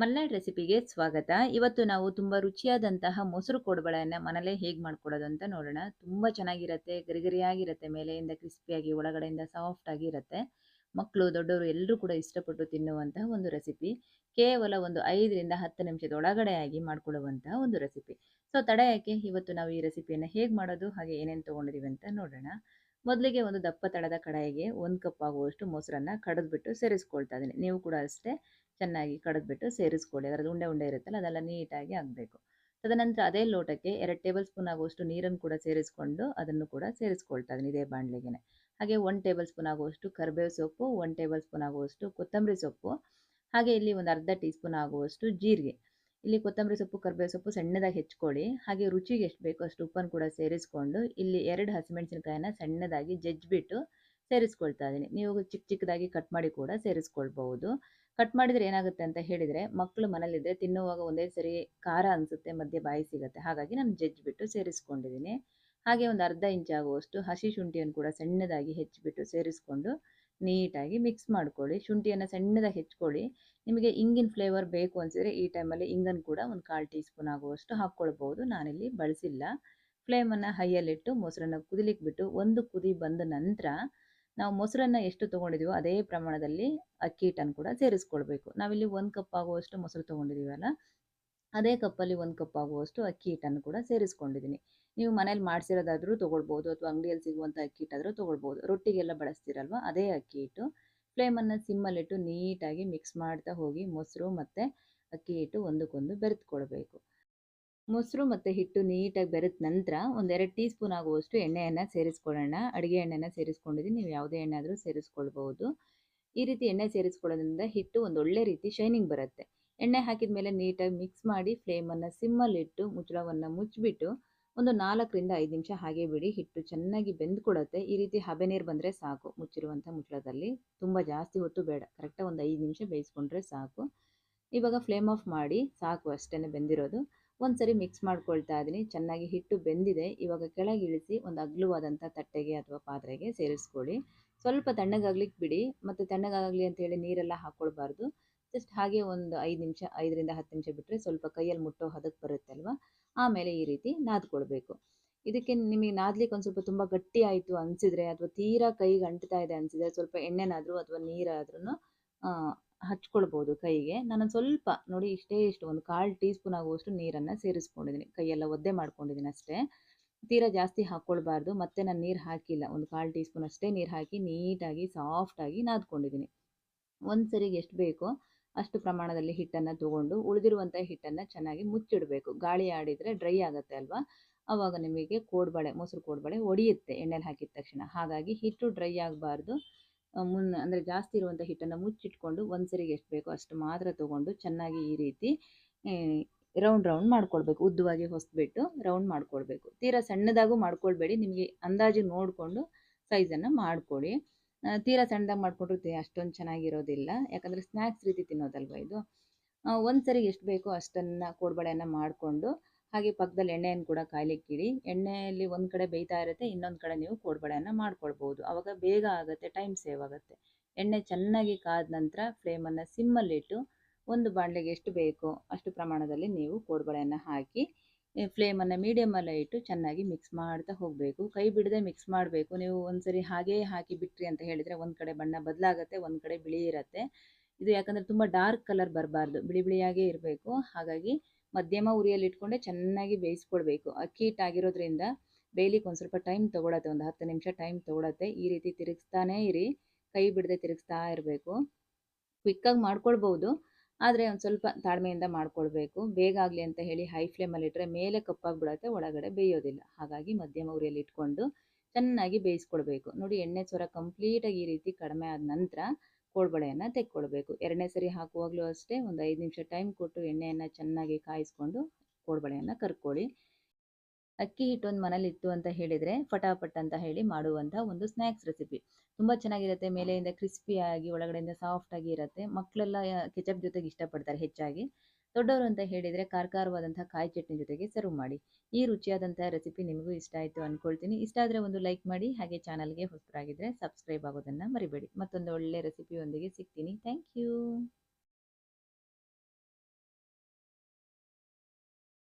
ಮಲ್ನಾಡ್ ರೆಸಿಪಿಗೆ ಸ್ವಾಗತ. ಇವತ್ತು ನಾವು ತುಂಬ ರುಚಿಯಾದಂತಹ ಮೊಸರು ಕೋಡುಗಳನ್ನು ಮನೇಲೆ ಹೇಗೆ ಮಾಡ್ಕೊಡೋದು ಅಂತ ನೋಡೋಣ. ತುಂಬ ಚೆನ್ನಾಗಿರುತ್ತೆ, ಗರಿಗರಿಯಾಗಿರುತ್ತೆ, ಮೇಲೆಯಿಂದ ಕ್ರಿಸ್ಪಿಯಾಗಿ, ಒಳಗಡೆಯಿಂದ ಸಾಫ್ಟ್ ಆಗಿರುತ್ತೆ. ಮಕ್ಕಳು ದೊಡ್ಡವರು ಎಲ್ಲರೂ ಕೂಡ ಇಷ್ಟಪಟ್ಟು ತಿನ್ನುವಂತಹ ಒಂದು ರೆಸಿಪಿ. ಕೇವಲ ಒಂದು ಐದರಿಂದ ಹತ್ತು ನಿಮಿಷದ ಒಳಗಡೆ ಆಗಿ ಮಾಡ್ಕೊಳ್ಳುವಂತಹ ಒಂದು ರೆಸಿಪಿ. ಸೊ, ತಡ ಯಾಕೆ? ಇವತ್ತು ನಾವು ಈ ರೆಸಿಪಿಯನ್ನು ಹೇಗೆ ಮಾಡೋದು, ಹಾಗೆ ಏನೇನು ತೊಗೊಂಡಿದ್ದೀವಿ ಅಂತ ನೋಡೋಣ. ಮೊದಲಿಗೆ ಒಂದು ದಪ್ಪ ತಳದ ಕಡಾಯಿಗೆ ಒಂದು ಕಪ್ ಆಗುವಷ್ಟು ಮೊಸರನ್ನು ಕಡಿದ್ಬಿಟ್ಟು ಸೇರಿಸ್ಕೊಳ್ತಾ ಇದ್ದೀನಿ. ನೀವು ಕೂಡ ಅಷ್ಟೇ ಚೆನ್ನಾಗಿ ಕಡಿದ್ಬಿಟ್ಟು ಸೇರಿಸ್ಕೊಳ್ಳಿ. ಅದರಲ್ಲಿ ಉಂಡೆ ಉಂಡೆ ಇರುತ್ತಲ್ಲ, ಅದೆಲ್ಲ ನೀಟಾಗಿ ಆಗಬೇಕು. ತದನಂತರ ಅದೇ ಲೋಟಕ್ಕೆ ಎರಡು ಟೇಬಲ್ ಸ್ಪೂನ್ ಆಗುವಷ್ಟು ನೀರನ್ನು ಕೂಡ ಸೇರಿಸ್ಕೊಂಡು ಅದನ್ನು ಕೂಡ ಸೇರಿಸ್ಕೊಳ್ತಾ ಇದ್ದೀನಿ ಇದೇ ಬಾಣಲೆಗೆ ಹಾಗೆ ಒನ್ ಟೇಬಲ್ ಸ್ಪೂನ್ ಆಗುವಷ್ಟು ಕರಿಬೇವು ಸೊಪ್ಪು ಒನ್ ಟೇಬಲ್ ಸ್ಪೂನ್ ಆಗುವಷ್ಟು ಕೊತ್ತಂಬರಿ ಸೊಪ್ಪು, ಹಾಗೆ ಇಲ್ಲಿ ಒಂದು ಅರ್ಧ ಟೀ ಸ್ಪೂನ್ ಆಗುವಷ್ಟು ಜೀರಿಗೆ. ಇಲ್ಲಿ ಕೊತ್ತಂಬರಿ ಸೊಪ್ಪು, ಕರಿಬೇವು ಸೊಪ್ಪು ಸಣ್ಣದಾಗಿ ಹೆಚ್ಕೊಳ್ಳಿ. ಹಾಗೆ ರುಚಿಗೆ ಎಷ್ಟು ಬೇಕೋ ಅಷ್ಟು ಉಪ್ಪನ್ನು ಕೂಡ ಸೇರಿಸ್ಕೊಂಡು ಇಲ್ಲಿ ಎರಡು ಹಸಿಮೆಣಸಿನಕಾಯಿನ ಸಣ್ಣದಾಗಿ ಜಜ್ಜಿಬಿಟ್ಟು ಸೇರಿಸ್ಕೊಳ್ತಾ ಇದ್ದೀನಿ. ನೀವು ಚಿಕ್ಕ ಚಿಕ್ಕದಾಗಿ ಕಟ್ ಮಾಡಿ ಕೂಡ ಸೇರಿಸ್ಕೊಳ್ಬಹುದು. ಕಟ್ ಮಾಡಿದರೆ ಏನಾಗುತ್ತೆ ಅಂತ ಹೇಳಿದರೆ ಮಕ್ಕಳು ಮನೇಲಿದ್ದರೆ ತಿನ್ನುವಾಗ ಒಂದೇ ಸರಿ ಖಾರ ಅನಿಸುತ್ತೆ, ಮಧ್ಯೆ ಬಾಯಿ ಸಿಗುತ್ತೆ. ಹಾಗಾಗಿ ನಾನು ಜಜ್ಜಿಬಿಟ್ಟು ಸೇರಿಸ್ಕೊಂಡಿದ್ದೀನಿ. ಹಾಗೆ ಒಂದು ಅರ್ಧ ಇಂಚ್ ಆಗುವಷ್ಟು ಹಸಿ ಶುಂಠಿಯನ್ನು ಕೂಡ ಸಣ್ಣದಾಗಿ ಹೆಚ್ಚಿಬಿಟ್ಟು ಸೇರಿಸ್ಕೊಂಡು ನೀಟಾಗಿ ಮಿಕ್ಸ್ ಮಾಡ್ಕೊಳ್ಳಿ. ಶುಂಠಿಯನ್ನು ಸಣ್ಣದಾಗಿ ಹೆಚ್ಕೊಳ್ಳಿ ನಿಮಗೆ ಇಂಗಿನ ಫ್ಲೇವರ್ ಬೇಕು ಅನಿಸಿದರೆ ಈ ಟೈಮಲ್ಲಿ ಇಂಗನ್ನು ಕೂಡ ಒಂದು ಕಾಲು ಟೀ ಸ್ಪೂನ್ ಆಗುವಷ್ಟು ಹಾಕ್ಕೊಳ್ಬೋದು ನಾನಿಲ್ಲಿ ಬಳಸಿಲ್ಲ. ಫ್ಲೇಮನ್ನು ಹೈಯಲ್ಲಿಟ್ಟು ಮೊಸರನ್ನು ಕುದಿಲಿಕ್ಕೆ ಬಿಟ್ಟು ಒಂದು ಕುದಿ ಬಂದ ನಂತರ ನಾವು ಮೊಸರನ್ನು ಎಷ್ಟು ತೊಗೊಂಡಿದ್ದೀವೋ ಅದೇ ಪ್ರಮಾಣದಲ್ಲಿ ಅಕ್ಕಿ ಹಿಟ್ಟನ್ನು ಕೂಡ ಸೇರಿಸ್ಕೊಳ್ಬೇಕು. ನಾವಿಲ್ಲಿ ಒಂದು ಕಪ್ ಆಗುವಷ್ಟು ಮೊಸರು ತೊಗೊಂಡಿದ್ದೀವಲ್ಲ ಅದೇ ಕಪ್ಪಲ್ಲಿ ಒಂದು ಕಪ್ ಆಗುವಷ್ಟು ಅಕ್ಕಿ ಹಿಟ್ಟನ್ನು ಕೂಡ ಸೇರಿಸ್ಕೊಂಡಿದ್ದೀನಿ ನೀವು ಮನೇಲಿ ಮಾಡಿಸಿರೋದಾದರೂ ತೊಗೊಳ್ಬೋದು ಅಥವಾ ಅಂಗಡಿಯಲ್ಲಿ ಸಿಗುವಂಥ ಅಕ್ಕಿ ಹಿಟ್ಟಾದರೂ ತೊಗೊಳ್ಬೋದು. ರೊಟ್ಟಿಗೆಲ್ಲ ಬಳಸ್ತೀರಲ್ವ? ಅದೇ ಅಕ್ಕಿ ಹಿಟ್ಟು ಫ್ಲೇಮನ್ನು ಸಿಮ್ಮಲ್ಲಿಟ್ಟು ನೀಟಾಗಿ ಮಿಕ್ಸ್ ಮಾಡ್ತಾ ಹೋಗಿ ಮೊಸರು ಮತ್ತು ಅಕ್ಕಿ ಹಿಟ್ಟು ಒಂದಕ್ಕೊಂದು ಬೆರೆತ್ಕೊಳ್ಬೇಕು. ಮೊಸರು ಮತ್ತು ಹಿಟ್ಟು ನೀಟಾಗಿ ಬೆರೆತ ನಂತರ ಒಂದೆರಡು ಟೀ ಸ್ಪೂನ್ ಆಗುವಷ್ಟು ಎಣ್ಣೆಯನ್ನು ಸೇರಿಸ್ಕೊಳ್ಳೋಣ. ಅಡುಗೆ ಎಣ್ಣೆನ ಸೇರಿಸ್ಕೊಂಡಿದ್ದೀನಿ. ನೀವು ಯಾವುದೇ ಎಣ್ಣೆ ಆದರೂ ಸೇರಿಸ್ಕೊಳ್ಬೋದು ಈ ರೀತಿ ಎಣ್ಣೆ ಸೇರಿಸ್ಕೊಳ್ಳೋದ್ರಿಂದ ಹಿಟ್ಟು ಒಂದು ಒಳ್ಳೆ ರೀತಿ ಶೈನಿಂಗ್ ಬರುತ್ತೆ. ಎಣ್ಣೆ ಹಾಕಿದ ಮೇಲೆ ನೀಟಾಗಿ ಮಿಕ್ಸ್ ಮಾಡಿ ಫ್ಲೇಮನ್ನು ಸಿಮ್ಮಲ್ಲಿಟ್ಟು ಮುಚ್ಚಳವನ್ನು ಮುಚ್ಚಿಬಿಟ್ಟು ಒಂದು ನಾಲ್ಕರಿಂದ ಐದು ನಿಮಿಷ ಹಾಗೆ ಬಿಡಿ. ಹಿಟ್ಟು ಚೆನ್ನಾಗಿ ಬೆಂದ್ಕೊಡುತ್ತೆ ಈ ರೀತಿ ಹಬೆ ನೀರು ಬಂದರೆ ಸಾಕು. ಮುಚ್ಚಿರುವಂಥ ಮುಚ್ಚಳದಲ್ಲಿ ತುಂಬ ಜಾಸ್ತಿ ಹೊತ್ತು ಬೇಡ. ಕರೆಕ್ಟಾಗಿ ಒಂದು ಐದು ನಿಮಿಷ ಬೇಯಿಸ್ಕೊಂಡ್ರೆ ಸಾಕು. ಇವಾಗ ಫ್ಲೇಮ್ ಆಫ್ ಮಾಡಿ ಸಾಕು ಅಷ್ಟೇ ಬೆಂದಿರೋದು. ಒಂದು ಸರಿ ಮಿಕ್ಸ್ ಮಾಡ್ಕೊಳ್ತಾ ಇದ್ದೀನಿ. ಚೆನ್ನಾಗಿ ಹಿಟ್ಟು ಬೆಂದಿದೆ. ಇವಾಗ ಕೆಳಗೆ ಇಳಿಸಿ ಒಂದು ಅಗ್ಲುವಾದಂಥ ತಟ್ಟೆಗೆ ಅಥವಾ ಪಾತ್ರೆಗೆ ಸೇರಿಸ್ಕೊಳ್ಳಿ. ಸ್ವಲ್ಪ ತಣ್ಣಗಾಗ್ಲಿಕ್ಕೆ ಬಿಡಿ. ಮತ್ತು ತಣ್ಣಗಾಗಲಿ ಅಂತೇಳಿ ನೀರೆಲ್ಲ ಹಾಕ್ಕೊಳ್ಬಾರ್ದು ಜಸ್ಟ್ ಹಾಗೆ ಒಂದು ಐದು ನಿಮಿಷ, ಐದರಿಂದ ಹತ್ತು ನಿಮಿಷ ಬಿಟ್ಟರೆ ಸ್ವಲ್ಪ ಕೈಯಲ್ಲಿ ಮುಟ್ಟೋ ಹದಕ್ಕೆ ಬರುತ್ತೆ ಅಲ್ವಾ ಆಮೇಲೆ ಈ ರೀತಿ ನಾದ್ಕೊಳ್ಬೇಕು. ಇದಕ್ಕೆ ನಿಮಗೆ ನಾದ್ಲಿಕ್ಕೆ ಒಂದು ಸ್ವಲ್ಪ ತುಂಬ ಗಟ್ಟಿ ಆಯಿತು ಅನಿಸಿದ್ರೆ ಅಥವಾ ತೀರಾ ಕೈಗೆ ಅಂಟ್ತಾ ಇದೆ ಅನಿಸಿದ್ರೆ ಸ್ವಲ್ಪ ಎಣ್ಣೆನಾದರೂ ಅಥವಾ ನೀರಾದ್ರೂ ಹಚ್ಕೊಳ್ಬೋದು ಕೈಗೆ. ನಾನು ಸ್ವಲ್ಪ ನೋಡಿ ಇಷ್ಟೇ ಇಷ್ಟು ಒಂದು ಕಾಲು ಟೀ ಸ್ಪೂನ್ ಆಗುವಷ್ಟು ನೀರನ್ನು ಸೇರಿಸ್ಕೊಂಡಿದ್ದೀನಿ. ಕೈಯೆಲ್ಲ ಒದ್ದೆ ಮಾಡ್ಕೊಂಡಿದ್ದೀನಿ ಅಷ್ಟೇ. ತೀರಾ ಜಾಸ್ತಿ ಹಾಕ್ಕೊಳ್ಬಾರ್ದು. ಮತ್ತೆ ನಾನು ನೀರು ಹಾಕಿಲ್ಲ. ಒಂದು ಕಾಲು ಟೀ ಸ್ಪೂನ್ ಅಷ್ಟೇ ನೀರು ಹಾಕಿ ನೀಟಾಗಿ, ಸಾಫ್ಟಾಗಿ ನಾದ್ಕೊಂಡಿದ್ದೀನಿ. ಒಂದು ಸರಿಗೆ ಎಷ್ಟು ಬೇಕೋ ಅಷ್ಟು ಪ್ರಮಾಣದಲ್ಲಿ ಹಿಟ್ಟನ್ನು ತೊಗೊಂಡು ಉಳಿದಿರುವಂಥ ಹಿಟ್ಟನ್ನು ಚೆನ್ನಾಗಿ ಮುಚ್ಚಿಡಬೇಕು. ಗಾಳಿ ಆಡಿದರೆ ಡ್ರೈ ಆಗುತ್ತೆ ಅಲ್ವಾ? ಆವಾಗ ನಿಮಗೆ ಕೋಡ್ಬಳೆ, ಮೊಸರು ಕೋಡ್ಬಳೆ ಒಡೆಯುತ್ತೆ, ಎಣ್ಣೆಲಿ ಹಾಕಿದ ತಕ್ಷಣ. ಹಾಗಾಗಿ ಹಿಟ್ಟು ಡ್ರೈ ಆಗಬಾರ್ದು. ಮುನ್ನ ಅಂದರೆ ಜಾಸ್ತಿ ಇರುವಂಥ ಹಿಟ್ಟನ್ನು ಮುಚ್ಚಿಟ್ಕೊಂಡು ಒಂದು ಸರಿಗೆ ಎಷ್ಟು ಬೇಕೋ ಅಷ್ಟು ಮಾತ್ರ ತೊಗೊಂಡು ಚೆನ್ನಾಗಿ ಈ ರೀತಿ ರೌಂಡ್ ರೌಂಡ್ ಮಾಡ್ಕೊಳ್ಬೇಕು. ಉದ್ದವಾಗಿ ಹೊಸ್ಬಿಟ್ಟು ರೌಂಡ್ ಮಾಡ್ಕೊಳ್ಬೇಕು. ತೀರಾ ಸಣ್ಣದಾಗೂ ಮಾಡ್ಕೊಳ್ಬೇಡಿ. ನಿಮಗೆ ಅಂದಾಜು ನೋಡಿಕೊಂಡು ಸೈಜನ್ನು ಮಾಡಿಕೊಡಿ. ತೀರಾ ಸಣ್ಣದಾಗಿ ಮಾಡಿಕೊಂಡ್ರೆ ಅಷ್ಟೊಂದು ಚೆನ್ನಾಗಿರೋದಿಲ್ಲ. ಯಾಕಂದರೆ ಸ್ನ್ಯಾಕ್ಸ್ ರೀತಿ ತಿನ್ನೋದಲ್ವ ಇದು? ಒಂದು ಸರಿಗೆ ಎಷ್ಟು ಬೇಕೋ ಅಷ್ಟನ್ನು, ಕೋಡ್ಬಳೆಯನ್ನು ಮಾಡಿಕೊಂಡು ಹಾಗೆ ಪಕ್ಕದಲ್ಲಿ ಎಣ್ಣೆಯನ್ನು ಕೂಡ ಕಾಯ್ಲಿಕ್ಕಿಡಿ. ಎಣ್ಣೆಯಲ್ಲಿ ಒಂದು ಕಡೆ ಬೇಯ್ತಾ ಇರುತ್ತೆ, ಇನ್ನೊಂದು ಕಡೆ ನೀವು ಕೋಡ್ಬಳೆಯನ್ನು ಮಾಡ್ಕೊಳ್ಬೋದು. ಆವಾಗ ಬೇಗ ಆಗುತ್ತೆ, ಟೈಮ್ ಸೇವ್ ಆಗುತ್ತೆ. ಎಣ್ಣೆ ಚೆನ್ನಾಗಿ ಕಾದ ನಂತರ ಫ್ಲೇಮನ್ನು ಸಿಮ್ಮಲ್ಲಿಟ್ಟು ಒಂದು ಬಾಣಲೆಗೆ ಎಷ್ಟು ಬೇಕೋ ಅಷ್ಟು ಪ್ರಮಾಣದಲ್ಲಿ ನೀವು ಕೋಡ್ಬಳೆಯನ್ನು ಹಾಕಿ ಫ್ಲೇಮನ್ನು ಮೀಡಿಯಮಲ್ಲೇ ಇಟ್ಟು ಚೆನ್ನಾಗಿ ಮಿಕ್ಸ್ ಮಾಡ್ತಾ ಹೋಗಬೇಕು. ಕೈ ಬಿಡದೆ ಮಿಕ್ಸ್ ಮಾಡಬೇಕು. ನೀವು ಒಂದ್ಸರಿ ಹಾಗೇ ಹಾಕಿ ಬಿಟ್ರಿ ಅಂತ ಹೇಳಿದರೆ ಒಂದು ಕಡೆ ಬಣ್ಣ ಬದಲಾಗುತ್ತೆ, ಒಂದು ಕಡೆ ಬಿಳಿ ಇರುತ್ತೆ. ಇದು ಯಾಕಂದರೆ ತುಂಬ ಡಾರ್ಕ್ ಕಲರ್ ಬರಬಾರ್ದು. ಬಿಳಿ ಬಿಳಿಯಾಗೇ ಇರಬೇಕು. ಹಾಗಾಗಿ ಮಧ್ಯಮ ಉರಿಯಲ್ಲಿ ಇಟ್ಕೊಂಡೆ ಚೆನ್ನಾಗಿ ಬೇಯಿಸ್ಕೊಳ್ಬೇಕು ಅಕ್ಕಿ ಹಿಟ್ಟಾಗಿರೋದ್ರಿಂದ ಬೇಯ್ಲಿಕ್ಕೆ ಒಂದು ಸ್ವಲ್ಪ ಟೈಮ್ ತೊಗೊಳತ್ತೆ, ಒಂದು ಹತ್ತು ನಿಮಿಷ ಟೈಮ್ ತೊಗೊಳತ್ತೆ. ಈ ರೀತಿ ತಿರುಗಿಸ್ತಾನೇ ಇರಿ. ಕೈ ಬಿಡದೆ ತಿರುಗಿಸ್ತಾ ಇರಬೇಕು. ಕ್ವಿಕ್ಕಾಗಿ ಮಾಡ್ಕೊಳ್ಬೋದು. ಆದರೆ ಒಂದು ಸ್ವಲ್ಪ ತಾಳ್ಮೆಯಿಂದ ಮಾಡ್ಕೊಳ್ಬೇಕು. ಬೇಗ ಆಗಲಿ ಅಂತ ಹೇಳಿ ಹೈ ಫ್ಲೇಮಲ್ಲಿ ಇಟ್ಟರೆ ಮೇಲೆ ಕಪ್ಪಾಗಿಬಿಡತ್ತೆ ಒಳಗಡೆ ಬೇಯೋದಿಲ್ಲ. ಹಾಗಾಗಿ ಮಧ್ಯಮ ಉರಿಯಲ್ಲಿ ಇಟ್ಕೊಂಡು ಚೆನ್ನಾಗಿ ಬೇಯಿಸ್ಕೊಳ್ಬೇಕು ನೋಡಿ ಎಣ್ಣೆ ಸ್ವರ ಕಂಪ್ಲೀಟಾಗಿ ಈ ರೀತಿ ಕಡಿಮೆ ಆದ ನಂತರ ಕೋಡ್ಬಳೆಯನ್ನು ತೆಕ್ಕೊಳ್ಬೇಕು. ಎರಡನೇ ಸರಿ ಹಾಕುವಾಗಲೂ ಅಷ್ಟೇ ಒಂದು ಐದು ನಿಮಿಷ ಟೈಮ್ ಕೊಟ್ಟು ಎಣ್ಣೆಯನ್ನು ಚೆನ್ನಾಗಿ ಕಾಯಿಸ್ಕೊಂಡು ಕೋಡ್ಬಳೆಯನ್ನು ಕರ್ಕೊಳ್ಳಿ. ಅಕ್ಕಿ ಹಿಟ್ಟು ಒಂದು ಮನೇಲಿತ್ತು ಅಂತ ಹೇಳಿದರೆ ಫಟಾಫಟ್ ಅಂತ ಹೇಳಿ ಮಾಡುವಂಥ ಒಂದು ಸ್ನ್ಯಾಕ್ಸ್ ರೆಸಿಪಿ ತುಂಬ ಚೆನ್ನಾಗಿರುತ್ತೆ, ಮೇಲೆಯಿಂದ ಕ್ರಿಸ್ಪಿಯಾಗಿ ಒಳಗಡೆಯಿಂದ ಸಾಫ್ಟಾಗಿ ಇರುತ್ತೆ. ಮಕ್ಕಳೆಲ್ಲ ಕೆಚಪ್ ಜೊತೆಗೆ ಇಷ್ಟಪಡ್ತಾರೆ ಹೆಚ್ಚಾಗಿ. ದೊಡ್ಡವರು ಅಂತ ಹೇಳಿದರೆ ಖಾರವಾದಂಥ ಕಾಯಿ ಚಟ್ನಿ ಜೊತೆಗೆ ಸರ್ವ್ ಮಾಡಿ. ಈ ರುಚಿಯಾದಂಥ ರೆಸಿಪಿ ನಿಮಗೂ ಇಷ್ಟ ಆಯಿತು ಅಂದ್ಕೊಳ್ತೀನಿ ಇಷ್ಟ ಆದರೆ ಒಂದು ಲೈಕ್ ಮಾಡಿ, ಹಾಗೆ ಚಾನಲ್ಗೆ ಹೊಸರಾಗಿದ್ದರೆ ಸಬ್ಸ್ಕ್ರೈಬ್ ಆಗೋದನ್ನು ಮರಿಬೇಡಿ. ಮತ್ತೊಂದು ಒಳ್ಳೆ ರೆಸಿಪಿಯೊಂದಿಗೆ ಸಿಗ್ತೀನಿ. Thank you